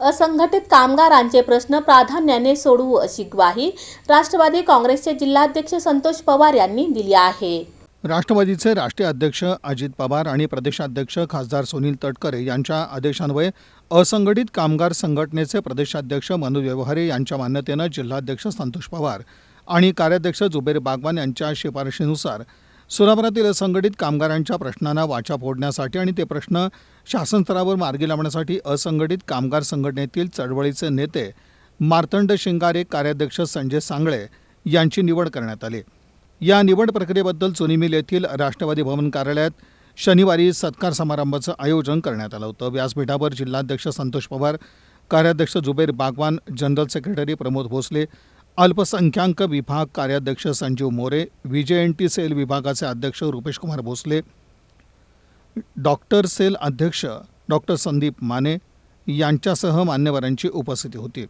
असंघटित कामगारांचे प्रश्न प्राधान्याने सोडवू अशी ग्वाही राष्ट्रवादी काँग्रेसचे जिल्हाध्यक्ष संतोष पवार यांनी दिली आहे. राष्ट्रवादीचे राष्ट्रीय अध्यक्ष अजित पवार आणि प्रदेशाध्यक्ष खासदार सुनील तटकरे यांच्या आदेशान्वये असंघटित कामगार संघटनेचे प्रदेशाध्यक्ष मनोज व्यवहारे यांच्या मान्यतेनं जिल्हाध्यक्ष संतोष पवार आणि कार्याध्यक्ष जुबेर बागवान यांच्या शिफारशीनुसार सोलापुरातील असंघटित कामगारांच्या प्रश्नांना वाचा फोडण्यासाठी आणि ते प्रश्न शासनस्तरावर मार्गी लावण्यासाठी असंघटित कामगार संघटनेतील चळवळीचे नेते मार्तंड शिंगारे कार्याध्यक्ष संजय सांगळे यांची निवड करण्यात आली. या निवड प्रक्रियेबद्दल चुनीमिल येथील राष्ट्रवादी भवन कार्यालयात शनिवारी सत्कार समारंभाचं आयोजन करण्यात आलं होतं. व्यासपीठावर जिल्हाध्यक्ष संतोष पवार कार्याध्यक्ष जुबेर बागवान जनरल सेक्रेटरी प्रमोद भोसले अल्पसंख्याक विभाग कार्याध्यक्ष Sanjeev More VJ N T cell विभागाचे अध्यक्ष रुपेश कुमार भोसले डॉक्टर सेल अध्यक्ष डॉक्टर संदीप माने यांच्यासह मान्यवरांची उपस्थिती होती.